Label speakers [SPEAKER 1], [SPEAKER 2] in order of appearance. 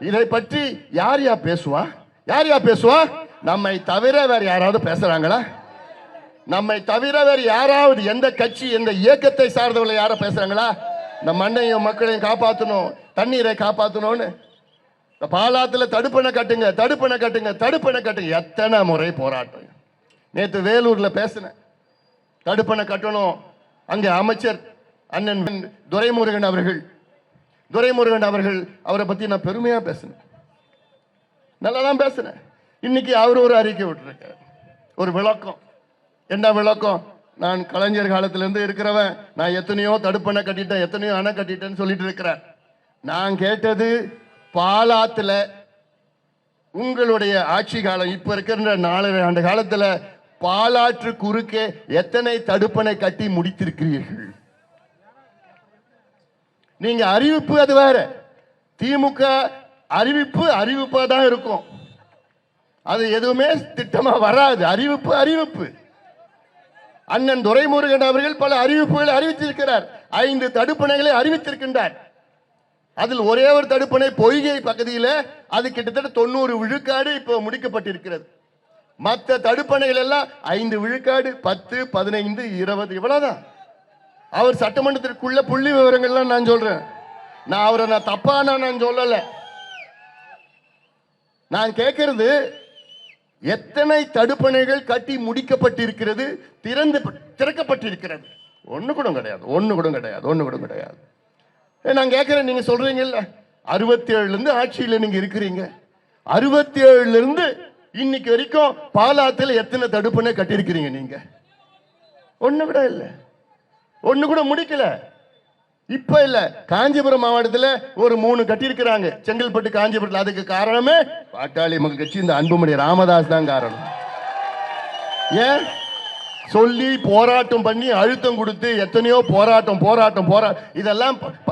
[SPEAKER 1] இதை பற்றி யார் யா பேசுவா? யார் யா பேசுவா? நம்மை தவிர வேற யாராவது பேசுறாங்களா? நம்மை தவிர வேறு யாராவது எந்த கட்சி எந்த இயக்கத்தை சார்ந்தவங்களை யார பேசுறாங்களா? இந்த மண்ணையும் மக்களையும் காப்பாற்றணும் தண்ணீரை காப்பாற்றணும்னு இந்த பாலாத்துல தடுப்பணை கட்டுங்க தடுப்பணை கட்டுங்க தடுப்பணை கட்டுங்க. எத்தனை முறை போராட்டம். நேற்று வேலூர்ல பேசினேன். தடுப்பணை கட்டணும். அங்கே அமைச்சர் அண்ணன் துரைமுருகன் அவர்கள் துரைமுருகன் அவர்கள் அவரை பத்தி நான் பெருமையா பேசினேன். நல்லா தான் பேசினேன். இன்னைக்கு அவர் ஒரு அறிக்கை விட்டுருக்கார். ஒரு விளக்கம். என்ன விளக்கம்? நான் கலைஞர் காலத்துலேருந்து இருக்கிறவன். நான் எத்தனையோ தடுப்பணை கட்டிட்டேன் எத்தனையோ அணை கட்டிட்டேன்னு சொல்லிட்டு இருக்கிறேன் நான் கேட்டது பாலாத்துல உங்களுடைய ஆட்சி காலம் இப்ப இருக்கிற நாலரை ஆண்டு காலத்துல பாலாற்று குறுக்கே எத்தனை தடுப்பணை கட்டி முடித்திருக்கிறீர்கள்? நீங்க அறிவிப்பு அது வேற. திமுக அறிவிப்பு அறிவிப்பா தான் இருக்கும். அது எதுவுமே திட்டமா வராது. அறிவிப்பு அறிவிப்பு. அண்ணன் துரைமுருகன் அவர்கள் பல அறிவிப்புகளை அறிவித்திருக்கிறார். ஐந்து தடுப்பணைகளை அறிவித்திருக்கின்றார். அதில் ஒரே ஒரு தடுப்பணை பொய்கை பகுதியில் அது கிட்டத்தட்ட தொண்ணூறு விழுக்காடு இப்போ முடிக்கப்பட்டிருக்கிறது. மற்ற தடுப்பணைகள் எல்லாம் ஐந்து விழுக்காடு பத்து பதினைந்து இருபது இவ்வளவுதான். அவர் சட்டமன்றத்திற்குள்ள புள்ளி விவரங்கள்லாம் நான் சொல்றேன். நான் அவரை நான் தப்பான நான் சொல்லல. நான் கேட்கறது எத்தனை தடுப்பணைகள் கட்டி முடிக்கப்பட்டிருக்கிறது திறந்து திறக்கப்பட்டிருக்கிறது? ஒன்று கூட கிடையாது ஒன்று கூட கிடையாது ஒன்று கூட கிடையாது. நான் கேட்குறேன் நீங்க சொல்றீங்கல்ல? அறுபத்தி ஏழுலேருந்து ஆட்சியில் நீங்க இருக்கிறீங்க. அறுபத்தி ஏழுலேருந்து இன்னைக்கு வரைக்கும் பாலாத்தில் எத்தனை தடுப்பணை கட்டியிருக்கிறீங்க நீங்க? ஒன்று கூட இல்லை. ஒண்ணு கூட முடிக்கல. இப்ப இல்ல. காஞ்சிபுரம் மாவட்டத்தில் ஒரு மூணு கட்டியிருக்கிறாங்க. செங்கல்பட்டு காஞ்சிபுரத்தில். அதுக்கு காரணமே பாட்டாளி மக்கள் கட்சி இந்த அன்புமணி ராமதாஸ் தான் காரணம். ஏன்? சொல்லி போராட்டம் பண்ணி அழுத்தம் கொடுத்து எத்தனையோ போராட்டம் போராட்டம் போரா இதெல்லாம் ப-